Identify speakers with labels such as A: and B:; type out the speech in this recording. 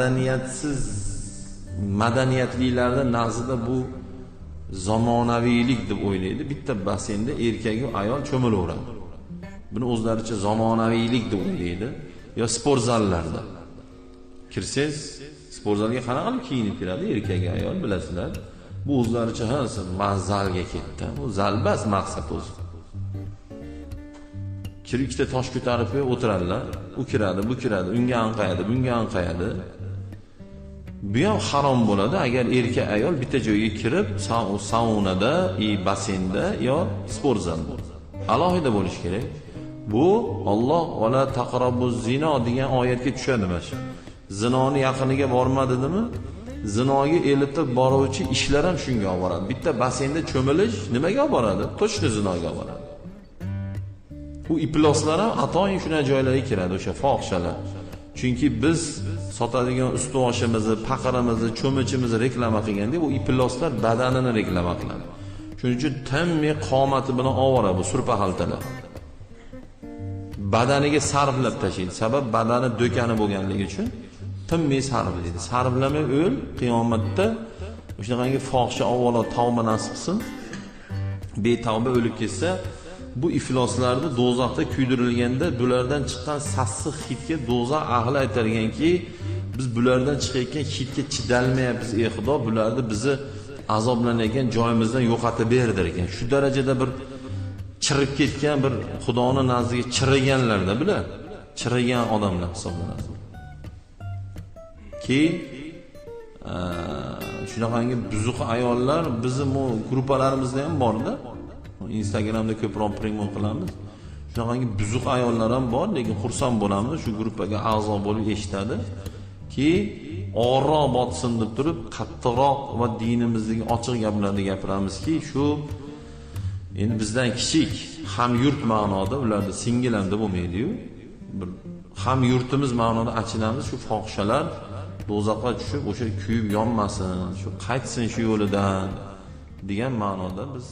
A: madaniyatsiz madaniyatlilarni nazarida bu zamonaviylik deb o'ylaydi. Bitta basseynda erkagu ayol cho'milaveradi. Buni o'zlaricha zamonaviylik deb o'ylaydi. Yo sport zallarda kirsangiz sport zalga qanaqa qilib kiyinib kiradi erkak ayol bilasizlar. Bu o'zlaricha ha man zalga ketdim. Bu zal emas maqsad o'zi. Kirib ikkita tosh ko'tarib qo'yib o'tiradilar. U kiradi bu kiradi unga anqayadi bunga anqayadi. Bu ham harom bo'ladi. Agar erkak ayol bitta joyga kirib saunada и basseynda yo sport zalda alohida bo'lishi kerak. Bu olloh vala taqrobu zino degan oyatga tushadi mana shu. Zinoni yaqiniga borma dedimi zinoga elitib boruvchi ishlar ham shunga olib boradi. Bitta basseynda cho'milish nimaga olib boradi? Точно zinoga olib boradi. Bu iploslar ham atoyin shunaqa joylarga kiradi o'sha fohishalar. Chunki biz sotadigan ustuvoshimizni paqirimizni cho'michimizni reklama qilganda bu iploslar badanini reklama qiladi. Shuning uchun tammi qomati bilan ovora bu surpa xaltalar badaniga sarflab tashlaydi sabab badani do'kani bo'lganligi uchun tinmay sarflaydi sarflamay o'l qiyomatda shunaqangi fohisha avvalo tavba nasib qilsin. Betavba o'lib ketsa bu ifloslarni do'zaxda kuydirilganda bulardan chiqqan sassiq hidga do'zax ahli aytar ekanki biz bulardan chiqayotgan hidga chidolmayapmiz ey xudo bularni bizni azoblanayotgan joyimizdan yo'qotib ber ekan. Shu darajada bir chirib ketgan bir xudoni nazdiga chiriganlarda bular chirigan odamlar hisoblanadi. Keyin shunaqangi buzuq ayollar bizni gruppalarimizda ham borda. Instagramda ko'proq premon qilamiz. Shunaqangi buzuq ayollar ham bor lekin xursand bo'lamiz shu gruppaga a'zo bo'lib eshitadi ki og'irroq botsin deb turib qattiqroq va dinimizdagi ochiq gaplarni gapiramizki shu endi bizdan kichik ham yurt ma'noda ularni singil ham deb bo'lmaydiyu. Bir ham yurtimiz ma'noda achinamiz shu fohishalar do'zaxga tushib o'sha kuyib yonmasin shu qaytsin shu yo'lidan degan ma'noda biz